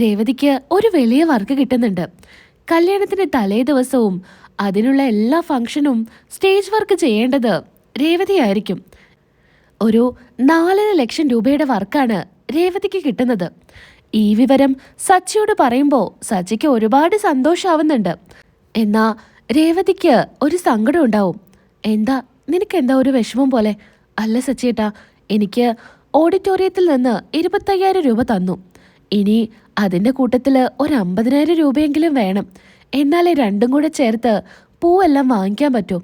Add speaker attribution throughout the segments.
Speaker 1: രേവതിക്ക് ഒരു വലിയ വർക്ക് കിട്ടുന്നുണ്ട്. കല്യാണത്തിന്റെ തലേ ദിവസവും അതിനുള്ള എല്ലാ ഫംഗ്ഷനും സ്റ്റേജ് വർക്ക് ചെയ്യേണ്ടത് രേവതിയായിരിക്കും. ഒരു നാലര ലക്ഷം രൂപയുടെ വർക്കാണ് രേവതിക്ക് കിട്ടുന്നത്. ഈ വിവരം സച്ചിയോട് പറയുമ്പോൾ സച്ചിക്ക് ഒരുപാട് സന്തോഷാവുന്നുണ്ട്. എന്നാ രേവതിക്ക് ഒരു സങ്കടം ഉണ്ടാവും. എന്താ നിനക്ക് എന്താ ഒരു വിഷമം പോലെ? അല്ല സച്ചിയേട്ടാ എനിക്ക് ഓഡിറ്റോറിയത്തിൽ നിന്ന് ഇരുപത്തയ്യായിരം രൂപ തന്നു. ഇനി അതിന്റെ കൂട്ടത്തിൽ ഒരു അമ്പതിനായിരം രൂപയെങ്കിലും വേണം. എന്നാലേ രണ്ടും കൂടെ ചേർത്ത് പൂവെല്ലാം വാങ്ങിക്കാൻ പറ്റൂ.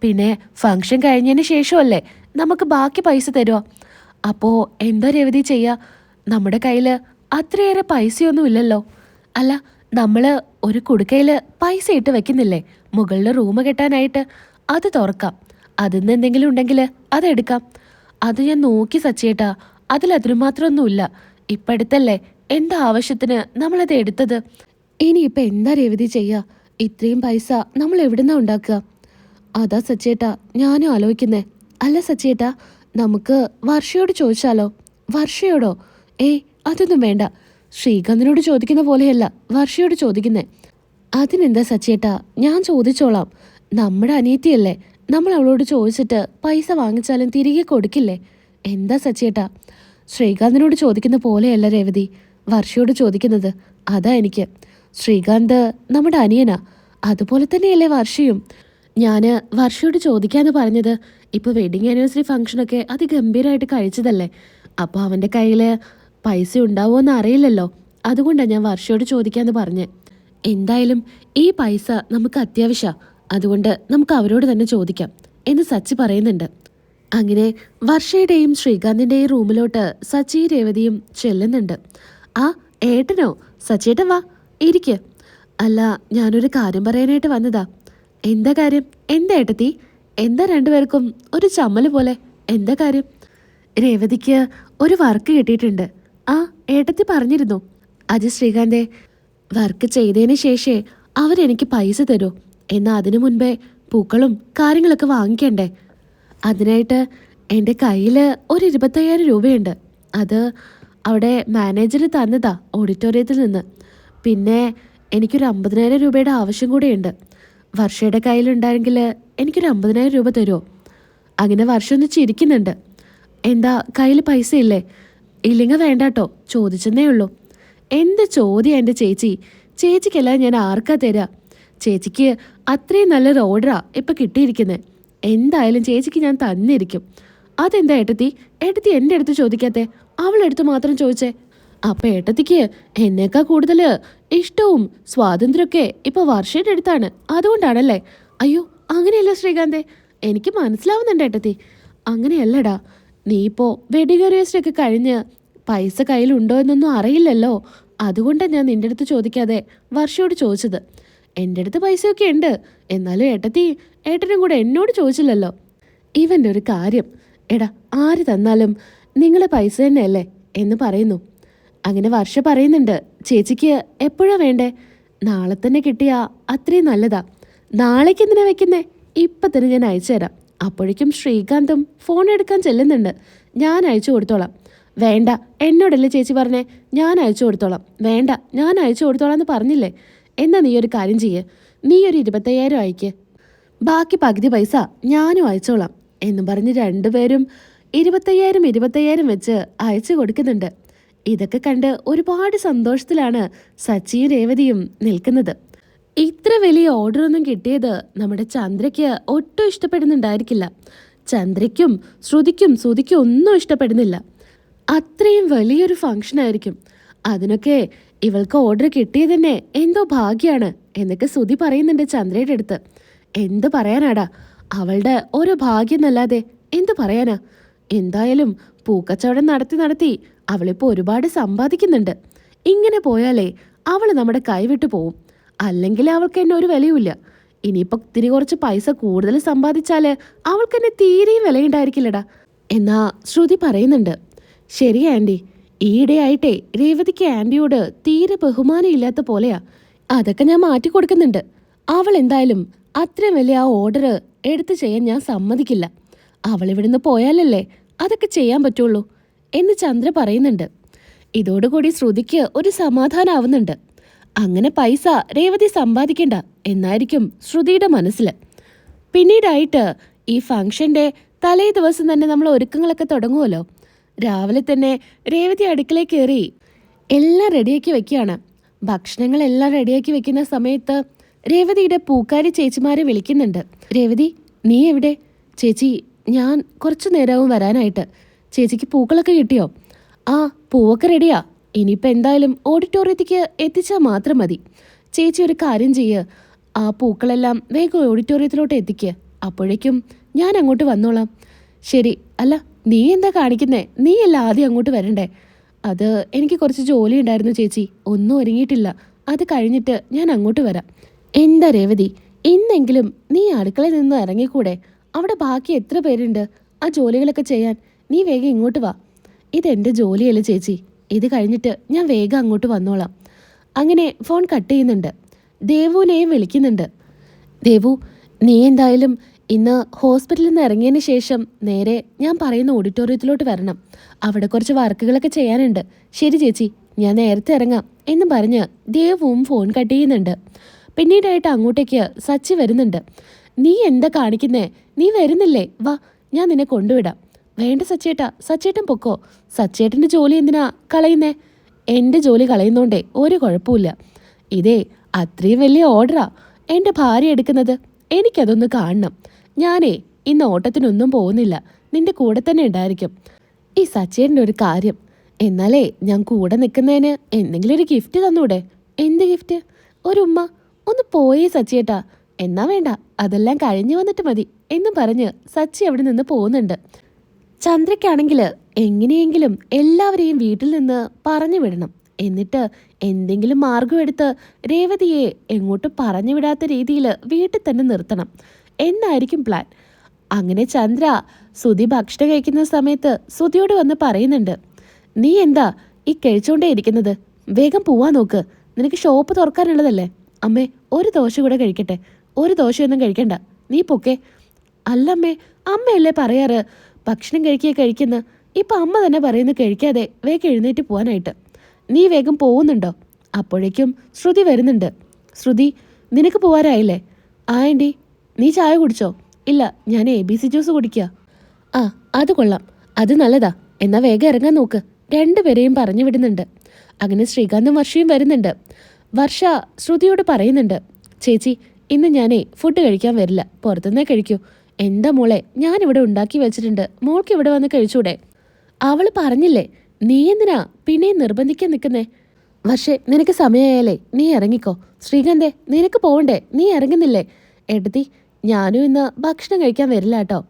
Speaker 1: പിന്നെ ഫംഗ്ഷൻ കഴിഞ്ഞതിന് ശേഷമല്ലേ നമുക്ക് ബാക്കി പൈസ തരുമോ അപ്പോൾ എന്താ രവതി ചെയ്യുക നമ്മുടെ കയ്യിൽ അത്രയേറെ പൈസയൊന്നും ഇല്ലല്ലോ. അല്ല നമ്മൾ ഒരു കുടുക്കയിൽ പൈസ ഇട്ട് വെക്കുന്നില്ലേ? മുകളിൽ റൂം കെട്ടാനായിട്ട്. അത് തുറക്കാം. അതിൽ നിന്ന് എന്തെങ്കിലും ഉണ്ടെങ്കിൽ അതെടുക്കാം അത് ഞാൻ നോക്കി സച്ചേട്ടാ. അതിൽ അതിനു മാത്രമൊന്നുമില്ല. ഇപ്പടുത്തല്ലേ എന്താ ആവശ്യത്തിന് നമ്മളത് എടുത്തത്? ഇനിയിപ്പോൾ എന്താ രവതി ചെയ്യുക ഇത്രയും പൈസ നമ്മൾ എവിടുന്നാ ഉണ്ടാക്കുക? അതാ സച്ചേട്ടാ ഞാനും ആലോചിക്കുന്നേ. അല്ല സച്ചേട്ടാ നമുക്ക് വർഷയോട് ചോദിച്ചാലോ? വർഷയോടോ? ഏയ് അതൊന്നും വേണ്ട. ശ്രീകാന്തിനോട് ചോദിക്കുന്ന പോലെയല്ല വർഷയോട് ചോദിക്കുന്നേ. അതിനെന്താ സച്ചേട്ടാ ഞാൻ ചോദിച്ചോളാം. നമ്മുടെ അനിയത്തിയല്ലേ നമ്മൾ അവളോട് ചോദിച്ചിട്ട് പൈസ വാങ്ങിച്ചാലും തിരികെ കൊടുക്കില്ലേ? എന്താ സച്ചേട്ടാ? ശ്രീകാന്തിനോട് ചോദിക്കുന്ന പോലെയല്ല രേവതി. വർഷയോട് ചോദിക്കുന്നത് അതാ എനിക്ക്. ശ്രീകാന്ത് നമ്മുടെ അനിയനാ. അതുപോലെ തന്നെയല്ലേ വർഷയും. ഞാൻ വർഷയോട് ചോദിക്കാന്ന് പറഞ്ഞത് ഇപ്പോൾ വെഡിങ് ആനിവേഴ്സറി ഫംഗ്ഷനൊക്കെ അതിഗംഭീരമായിട്ട് കഴിച്ചതല്ലേ. അപ്പോൾ അവന്റെ കയ്യിൽ പൈസ ഉണ്ടാവുമെന്ന് അറിയില്ലല്ലോ. അതുകൊണ്ടാണ് ഞാൻ വർഷയോട് ചോദിക്കാന്ന് പറഞ്ഞത് എന്തായാലും ഈ പൈസ നമുക്ക് അത്യാവശ്യമാണ് അതുകൊണ്ട് നമുക്ക് അവരോട് തന്നെ ചോദിക്കാം എന്ന് സച്ചി പറയുന്നുണ്ട്. അങ്ങനെ വർഷയുടെയും ശ്രീകാന്തിന്റെയും റൂമിലോട്ട് സച്ചി രേവതിയും ചെല്ലുന്നുണ്ട്. ആ ഏട്ടനോ? സച്ചേട്ടൻ വാ ഇരിക്ക്. അല്ല ഞാനൊരു കാര്യം പറയാനായിട്ട് വന്നതാ. എന്താ കാര്യം? എന്താ ഏട്ടത്തി? എന്താ രണ്ടുപേർക്കും ഒരു ചമ്മൽ പോലെ? എന്താ കാര്യം? രേവതിക്ക് ഒരു വർക്ക് കിട്ടിയിട്ടുണ്ട്. ആ ഏട്ടത്തി പറഞ്ഞിരുന്നു. അജയ് ശ്രീകാന്തെ വർക്ക് ചെയ്തതിന് ശേഷേ അവരെനിക്ക് പൈസ തരൂ. എന്നാൽ അതിനു മുൻപേ പൂക്കളും കാര്യങ്ങളൊക്കെ വാങ്ങിക്കണ്ടേ? അതിനായിട്ട് എന്റെ കയ്യിൽ ഒരു ഇരുപത്തയ്യായിരം രൂപയുണ്ട്. അത് അവിടെ മാനേജർ തന്നതാ ഓഡിറ്റോറിയത്തിൽ നിന്ന് പിന്നെ എനിക്കൊരു അമ്പതിനായിരം രൂപയുടെ ആവശ്യം കൂടിയുണ്ട്. വർഷയുടെ കയ്യിലുണ്ടായെങ്കിൽ എനിക്കൊരു അമ്പതിനായിരം രൂപ തരുമോ അങ്ങനെ വർഷം ഒന്ന് ചിരിക്കുന്നുണ്ട്. എന്താ കയ്യിൽ പൈസ ഇല്ലേ? ഇല്ലെങ്കിൽ വേണ്ടാട്ടോ ചോദിച്ചെന്നേ ഉള്ളൂ. എന്ത് ചോദ്യം എന്റെ ചേച്ചി? ചേച്ചിക്കല്ല ഞാൻ ആർക്കാ തരാ? ചേച്ചിക്ക് അത്രയും നല്ലൊരു ഓർഡറാ ഇപ്പം കിട്ടിയിരിക്കുന്നത് എന്തായാലും ചേച്ചിക്ക് ഞാൻ തന്നിരിക്കും. അതെന്താ ഏട്ടത്തി? ഏട്ടത്തി എന്റെ അടുത്ത് ചോദിക്കാത്തെ? അവളെടുത്ത് മാത്രം ചോദിച്ചേ അപ്പൊ ഏട്ടത്തിക്ക് എന്നേക്കാ കൂടുതൽ ഇഷ്ടവും സ്വാതന്ത്ര്യമൊക്കെ ഇപ്പൊ വർഷയുടെ അടുത്താണ്. അതുകൊണ്ടാണല്ലേ? അയ്യോ അങ്ങനെയല്ല ശ്രീകാന്തേ എനിക്ക് മനസ്സിലാവുന്നുണ്ട് ഏട്ടത്തി. അങ്ങനെയല്ലടാ നീ ഇപ്പോ വെഡിങ് കഴിഞ്ഞ് പൈസ കയ്യിലുണ്ടോ എന്നൊന്നും അറിയില്ലല്ലോ. അതുകൊണ്ടാണ് ഞാൻ നിന്റെ അടുത്ത് ചോദിക്കാതെ വർഷയോട് ചോദിച്ചത്. എന്റെ അടുത്ത് പൈസയൊക്കെ ഉണ്ട്. എന്നാലും ഏട്ടത്തി ഏട്ടനും കൂടെ എന്നോട് ചോദിച്ചില്ലല്ലോ. ഇവന്റെ ഒരു കാര്യം. എടാ ആര് തന്നാലും നിങ്ങളെ പൈസ തന്നെയല്ലേ എന്ന് പറയുന്നു. അങ്ങനെ വർഷ പറയുന്നുണ്ട് ചേച്ചിക്ക് എപ്പോഴാ വേണ്ടേ? നാളെ തന്നെ കിട്ടിയാ അത്രയും നല്ലതാ. നാളേക്ക് എന്തിനാ വെക്കുന്നേ? ഇപ്പം തന്നെ ഞാൻ അയച്ചു തരാം. അപ്പോഴേക്കും ശ്രീകാന്തും ഫോൺ എടുക്കാൻ ചെല്ലുന്നുണ്ട്. ഞാൻ അയച്ചു കൊടുത്തോളാം. വേണ്ട എന്നോടല്ലേ ചേച്ചി പറഞ്ഞേ? ഞാൻ അയച്ചു കൊടുത്തോളാം. വേണ്ട ഞാൻ അയച്ചു കൊടുത്തോളാം എന്ന് പറഞ്ഞില്ലേ? എന്നാ നീ ഒരു കാര്യം ചെയ്യേ. നീ ഒരു ഇരുപത്തയ്യായിരം അയക്ക്. ബാക്കി പകുതി പൈസ ഞാനും അയച്ചോളാം. എന്നും പറഞ്ഞ് രണ്ടുപേരും ഇരുപത്തയ്യായിരം ഇരുപത്തയ്യായിരം വെച്ച് അയച്ചു കൊടുക്കുന്നുണ്ട്. ഇതൊക്കെ കണ്ട് ഒരുപാട് സന്തോഷത്തിലാണ് സച്ചിയും രേവതിയും നിൽക്കുന്നത്. ഇത്ര വലിയ ഓർഡർ ഒന്നും കിട്ടിയത് നമ്മുടെ ചന്ദ്രയ്ക്ക് ഒട്ടും ഇഷ്ടപ്പെടുന്നുണ്ടായിരിക്കില്ല. ചന്ദ്രയ്ക്കും ശ്രുതിക്കും ശ്രുതിക്കും ഒന്നും ഇഷ്ടപ്പെടുന്നില്ല. അത്രയും വലിയൊരു ഫംഗ്ഷൻ ആയിരിക്കും. അതിനൊക്കെ ഇവൾക്ക് ഓർഡർ കിട്ടിയത് തന്നെ എന്തോ ഭാഗ്യാണ് എന്നൊക്കെ ശ്രുതി പറയുന്നുണ്ട് ചന്ദ്രയുടെ അടുത്ത്. എന്ത് പറയാനാടാ? അവളുടെ ഓരോ ഭാഗ്യം എന്നല്ലാതെ എന്ത് പറയാനാ? എന്തായാലും പൂക്കച്ചവടം നടത്തി നടത്തി അവളിപ്പോ ഒരുപാട് സമ്പാദിക്കുന്നുണ്ട്. ഇങ്ങനെ പോയാലേ അവൾ നമ്മുടെ കൈവിട്ടു പോവും. അല്ലെങ്കിൽ അവൾക്ക് എന്നെ ഒരു വിലയുമില്ല. ഇനിയിപ്പോ ഇത്തിരി കുറച്ച് പൈസ കൂടുതൽ സമ്പാദിച്ചാൽ അവൾക്ക് എന്നെ തീരെയും വിലയുണ്ടായിരിക്കില്ലടാ. എന്നാ ശ്രുതി പറയുന്നുണ്ട്. ശരി ആന്റി ഈയിടെയായിട്ടേ രേവതിക്ക് ആന്റിയോട് തീരെ ബഹുമാനം ഇല്ലാത്ത പോലെയാ. അതൊക്കെ ഞാൻ മാറ്റി കൊടുക്കുന്നുണ്ട്. അവൾ എന്തായാലും അത്രയും വലിയ ആ ഓർഡർ എടുത്തു ചെയ്യാൻ ഞാൻ സമ്മതിക്കില്ല. അവൾ ഇവിടുന്ന് പോയാലല്ലേ അതൊക്കെ ചെയ്യാൻ പറ്റുള്ളൂ എന്ന് ചന്ദ്ര പറയുന്നുണ്ട്. ഇതോടുകൂടി ശ്രുതിക്ക് ഒരു സമാധാനാവുന്നുണ്ട്. അങ്ങനെ പൈസ രേവതി സമ്പാദിക്കണ്ട എന്നായിരിക്കും ശ്രുതിയുടെ മനസ്സിൽ പിന്നീടായിട്ട് ഈ ഫംഗ്ഷന്റെ തലേ ദിവസം തന്നെ നമ്മൾ ഒരുക്കങ്ങളൊക്കെ തുടങ്ങുമല്ലോ രാവിലെ തന്നെ രേവതി അടുക്കളയിൽ കയറി എല്ലാം റെഡിയാക്കി വെക്കുകയാണ്. ഭക്ഷണങ്ങളെല്ലാം റെഡിയാക്കി വെക്കുന്ന സമയത്ത് രേവതിയുടെ പൂക്കാരി ചേച്ചിമാരെ വിളിക്കുന്നുണ്ട്. രേവതി നീ എവിടെ? ചേച്ചി ഞാൻ കുറച്ച് നേരവും വരാനായിട്ട്. ചേച്ചിക്ക് പൂക്കളൊക്കെ കിട്ടിയോ? ആ പൂവൊക്കെ റെഡിയാ ഇനിയിപ്പോൾ എന്തായാലും ഓഡിറ്റോറിയത്തേക്ക് എത്തിച്ചാൽ മാത്രം മതി. ചേച്ചി ഒരു കാര്യം ചെയ്യ്. ആ പൂക്കളെല്ലാം വേഗം ഓഡിറ്റോറിയത്തിലോട്ട് എത്തിക്കുക അപ്പോഴേക്കും ഞാൻ അങ്ങോട്ട് വന്നോളാം. ശരി അല്ല നീ എന്താ കാണിക്കുന്നേ? നീയല്ല ആദ്യം അങ്ങോട്ട് വരണ്ടേ? അത് എനിക്ക് കുറച്ച് ജോലി ഉണ്ടായിരുന്നു ചേച്ചി. ഒന്നും ഒരുങ്ങിയിട്ടില്ല. അത് കഴിഞ്ഞിട്ട് ഞാൻ അങ്ങോട്ട് വരാം. എന്താ രേവതി ഇന്നെങ്കിലും നീ അടുക്കളയിൽ നിന്ന് ഇറങ്ങിക്കൂടെ? അവിടെ ബാക്കി എത്ര പേരുണ്ട്? ആ ജോലികളൊക്കെ ചെയ്യാൻ നീ വേഗം ഇങ്ങോട്ട് വാ. ഇതെന്റെ ജോലിയല്ലേ ചേച്ചി. ഇത് കഴിഞ്ഞിട്ട് ഞാൻ വേഗം അങ്ങോട്ട് വന്നോളാം. അങ്ങനെ ഫോൺ കട്ട് ചെയ്യുന്നുണ്ട്. ദേവുവിനെയും വിളിക്കുന്നുണ്ട്. ദേവു നീ എന്തായാലും ഇന്ന് ഹോസ്പിറ്റലിൽ നിന്ന് ഇറങ്ങിയതിന് ശേഷം നേരെ ഞാൻ പറയുന്ന ഓഡിറ്റോറിയത്തിലോട്ട് വരണം. അവിടെ കുറച്ച് വർക്കുകളൊക്കെ ചെയ്യാനുണ്ട്. ശരി ചേച്ചി ഞാൻ നേരത്തെ ഇറങ്ങാം എന്ന് പറഞ്ഞ് ദേവും ഫോൺ കട്ട് ചെയ്യുന്നുണ്ട്. പിന്നീടായിട്ട് അങ്ങോട്ടേക്ക് സച്ചി വരുന്നുണ്ട്. നീ എന്താ കാണിക്കുന്നേ? നീ വരുന്നില്ലേ? വാ ഞാൻ നിന്നെ കൊണ്ടുവിടാം. വേണ്ട സച്ചേട്ടാ സച്ചേട്ടൻ പൊക്കോ. സച്ചേട്ടന്റെ ജോലി എന്തിനാ കളയുന്നേ? എന്റെ ജോലി കളയുന്നോണ്ടേ ഒരു കുഴപ്പമില്ല ഇതേ അത്രയും വലിയ ഓർഡറാ. എന്റെ ഭാര്യ എടുക്കുന്നത് എനിക്കതൊന്ന് കാണണം. ഞാനേ ഇന്ന് ഓട്ടത്തിനൊന്നും പോകുന്നില്ല. നിന്റെ കൂടെ തന്നെ ഉണ്ടായിരിക്കും. ഈ സച്ചേട്ടന്റെ ഒരു കാര്യം. എന്നാലേ ഞാൻ കൂടെ നിൽക്കുന്നതിന് എന്തെങ്കിലും ഒരു ഗിഫ്റ്റ് തന്നൂടെ? എന്ത് ഗിഫ്റ്റ്? ഒരു ഉമ്മ ഒന്ന് പോയേ സച്ചിയേട്ടാ എന്നാ വേണ്ട അതെല്ലാം കഴിഞ്ഞു വന്നിട്ട് മതി എന്ന് പറഞ്ഞ് സച്ചി അവിടെ നിന്ന് പോകുന്നുണ്ട്. ചന്ദ്രയ്ക്കാണെങ്കിൽ എങ്ങനെയെങ്കിലും എല്ലാവരെയും വീട്ടിൽ നിന്ന് പറഞ്ഞു വിടണം. എന്നിട്ട് എന്തെങ്കിലും മാർഗമെടുത്ത് രേവതിയെ എങ്ങോട്ട് പറഞ്ഞു വിടാത്ത രീതിയിൽ വീട്ടിൽ തന്നെ നിർത്തണം. എന്നായിരിക്കും പ്ലാൻ അങ്ങനെ ചന്ദ്ര സുതി ഭക്ഷണം കഴിക്കുന്ന സമയത്ത് സുതിയോട് വന്ന് പറയുന്നുണ്ട്. നീ എന്താ ഈ കഴിച്ചുകൊണ്ടേ ഇരിക്കുന്നത്? വേഗം പോവാൻ നോക്ക്. നിനക്ക് ഷോപ്പ് തുറക്കാനുള്ളതല്ലേ? അമ്മേ ഒരു ദോശ കൂടെ കഴിക്കട്ടെ. ഒരു ദോശയൊന്നും കഴിക്കണ്ട. നീ പൊക്കെ. അല്ലമ്മേ അമ്മയല്ലേ പറയാറ്? ഭക്ഷണം കഴിക്കുക കഴിക്കുന്ന. ഇപ്പം അമ്മ തന്നെ പറയുന്നു കഴിക്കാതെ വേഗം എഴുന്നേറ്റ് പോകാനായിട്ട് നീ വേഗം പോകുന്നുണ്ടോ അപ്പോഴേക്കും ശ്രുതി വരുന്നുണ്ട്. ശ്രുതി നിനക്ക് പോവാറായില്ലേ? ആയണ്ടി നീ ചായ കുടിച്ചോ? ഇല്ല ഞാൻ എ ബി സി ജ്യൂസ് കുടിക്കുക ആ അത് കൊള്ളാം. അത് നല്ലതാ. എന്നാൽ വേഗം ഇറങ്ങാൻ നോക്ക്. രണ്ടുപേരെയും പറഞ്ഞു വിടുന്നുണ്ട്. അങ്ങനെ ശ്രീകാന്തും വർഷയും വരുന്നുണ്ട്. വർഷ ശ്രുതിയോട് പറയുന്നുണ്ട്. ചേച്ചി ഇന്ന് ഞാനേ ഫുഡ് കഴിക്കാൻ വരില്ല. പുറത്തുനിന്നേ കഴിക്കൂ. എന്താ മോളെ ഞാനിവിടെ ഉണ്ടാക്കി വെച്ചിട്ടുണ്ട്. മോൾക്ക് ഇവിടെ വന്ന് കഴിച്ചൂടെ? അവൾ പറഞ്ഞില്ലേ നീ എന്തിനാ പിന്നെയും നിർബന്ധിക്കാൻ നിൽക്കുന്നേ? പക്ഷേ നിനക്ക് സമയമായാലേ നീ ഇറങ്ങിക്കോ. ശ്രീകാന്തേ നിനക്ക് പോകണ്ടേ? നീ ഇറങ്ങുന്നില്ലേ? എടത്തി ഞാനും ഇന്ന് ഭക്ഷണം കഴിക്കാൻ വരില്ല കേട്ടോ.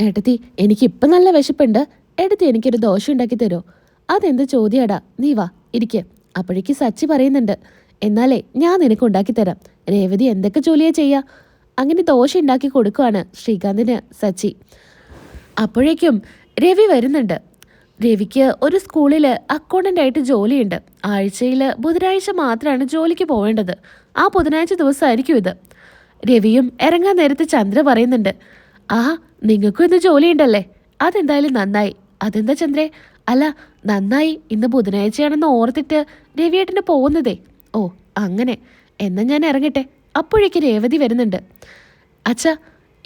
Speaker 1: എടത്തി എനിക്കിപ്പം നല്ല വിശപ്പുണ്ട്. എടത്തി എനിക്കൊരു ദോശ ഉണ്ടാക്കി തരുമോ? അതെന്ത് ചോദ്യാടാ? നീ വാ ഇരിക്കേ. അപ്പോഴേക്ക് സച്ചി പറയുന്നുണ്ട് എന്നാലേ ഞാൻ നിനക്ക് ഉണ്ടാക്കി തരാം. രേവതി എന്തൊക്കെ ജോലിയാ ചെയ്യാ? അങ്ങനെ ദോശ ഉണ്ടാക്കി കൊടുക്കുവാണ് ശ്രീകാന്തിന് സച്ചി. അപ്പോഴേക്കും രവി വരുന്നുണ്ട്. രവിക്ക് ഒരു സ്കൂളിൽ അക്കൗണ്ടന്റ് ആയിട്ട് ജോലിയുണ്ട്. ആഴ്ചയിൽ ബുധനാഴ്ച മാത്രമാണ് ജോലിക്ക് പോവേണ്ടത്. ആ ബുധനാഴ്ച ദിവസമായിരിക്കും ഇത്. രവിയും ഇറങ്ങാൻ നേരത്ത് ചന്ദ്ര പറയുന്നുണ്ട്. ആ നിങ്ങൾക്കും ഇന്ന് ജോലിയുണ്ടല്ലേ? അതെന്തായാലും നന്നായി. അതെന്താ ചന്ദ്രേ? അല്ല നന്നായി. ഇന്ന് ബുധനാഴ്ചയാണെന്ന് ഓർത്തിട്ട് രവിയേട്ടന് പോകുന്നതേ ഓ അങ്ങനെ. എന്നാ ഞാൻ ഇറങ്ങട്ടെ? അപ്പോഴേക്ക് രേവതി വരുന്നുണ്ട്. അച്ഛാ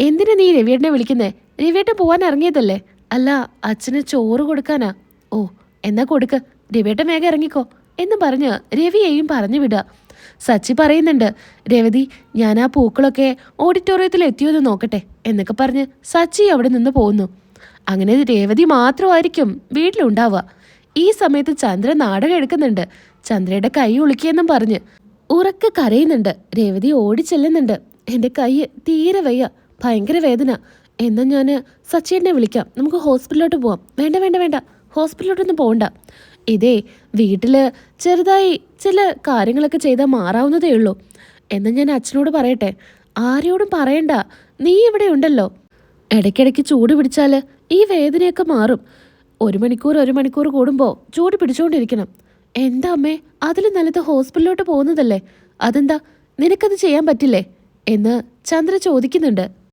Speaker 1: എന്തിനാ നീ രവിയേട്ടനെ വിളിക്കുന്നേ? രവിയേട്ടൻ പോകാൻ ഇറങ്ങിയതല്ലേ? അല്ല അച്ഛന് ചോറ് കൊടുക്കാനാ. ഓ എന്നാ കൊടുക്ക്. രവിയേട്ടൻ വേഗം ഇറങ്ങിക്കോ. എന്ന് പറഞ്ഞ് രവിയെയും പറഞ്ഞു വിടുക. സച്ചി പറയുന്നുണ്ട് രവതി ഞാൻ ആ പൂക്കളൊക്കെ ഓഡിറ്റോറിയത്തിൽ എത്തിയോന്ന് നോക്കട്ടെ എന്നൊക്കെ പറഞ്ഞ് സച്ചി അവിടെ നിന്ന് പോകുന്നു അങ്ങനെ രേവതി മാത്രമായിരിക്കും വീട്ടിലുണ്ടാവുക. ഈ സമയത്ത് ചന്ദ്ര നാടകം എടുക്കുന്നുണ്ട്. ചന്ദ്രയുടെ കൈ ഉളുക്കിയെന്നും പറഞ്ഞ്. ഉറക്കെ കരയുന്നുണ്ട്. രേവതി ഓടിച്ചെല്ലുന്നുണ്ട്. എന്റെ കൈ തീരെ വയ്യ. ഭയങ്കര വേദന. എന്നാ ഞാൻ സച്ചിനെ വിളിക്കാം. നമുക്ക് ഹോസ്പിറ്റലിലോട്ട് പോവാം. വേണ്ട വേണ്ട വേണ്ട. ഹോസ്പിറ്റലിലോട്ടൊന്നും പോകണ്ട ഇതേ വീട്ടിൽ ചെറുതായി ചില കാര്യങ്ങളൊക്കെ ചെയ്താൽ മാറാവുന്നതേ ഉള്ളൂ. എന്നാ ഞാൻ അച്ഛനോട് പറയട്ടെ. ആരോടും പറയണ്ട. നീ ഇവിടെ ഉണ്ടല്ലോ. ഇടയ്ക്കിടയ്ക്ക് ചൂട് പിടിച്ചാൽ ഈ വേദനയൊക്കെ മാറും. ഒരു മണിക്കൂർ ഒരു മണിക്കൂർ കൂടുമ്പോൾ ചൂട് പിടിച്ചുകൊണ്ടിരിക്കണം എന്താ അമ്മേ? അതിൽ നല്ലത് ഹോസ്പിറ്റലിലോട്ട് പോകുന്നതല്ലേ? അതെന്താ? നിനക്കത് ചെയ്യാൻ പറ്റില്ലേ? എന്ന് ചന്ദ്ര ചോദിക്കുന്നുണ്ട്.